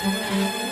Música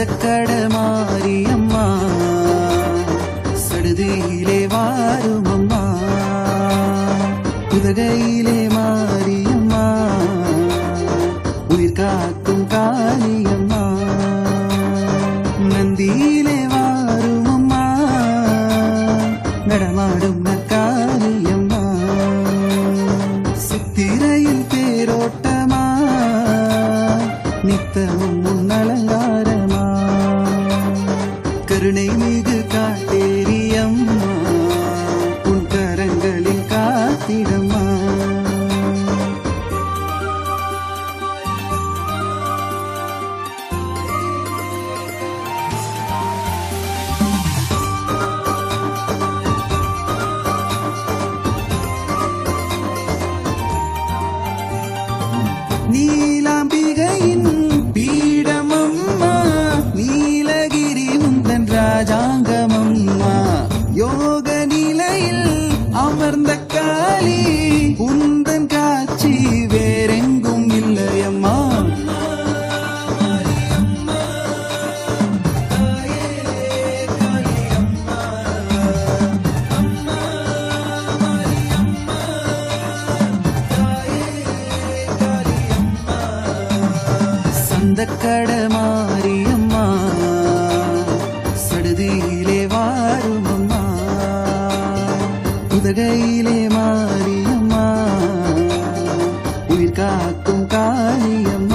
சந்தக்கட Mariamma சடுதியிலே வாரும் அம்மா உதகையிலே மாரியம்மா. உயிர் காக்கும் காளியம்மா. நந்தியிலே வாரும் அம்மா நடமாடும் நக்காளியம்மா சித்திரையில் தேரோட்டமா. நித்தமும் முன்னலங்காரமா கருணை மீது காட்டேரியம்மா உன் கரங்களில் காத்திடம் அமர்ந்த காளி உந்தன் காட்சி வேறெங்கும் இல்லையம்மா. சந்தக்கட കർണാടകയിലെ മാറിയമ്മ. ഉയിർ കാക്കും കാളിയമ്മ.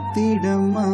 பார்த்திடம்மா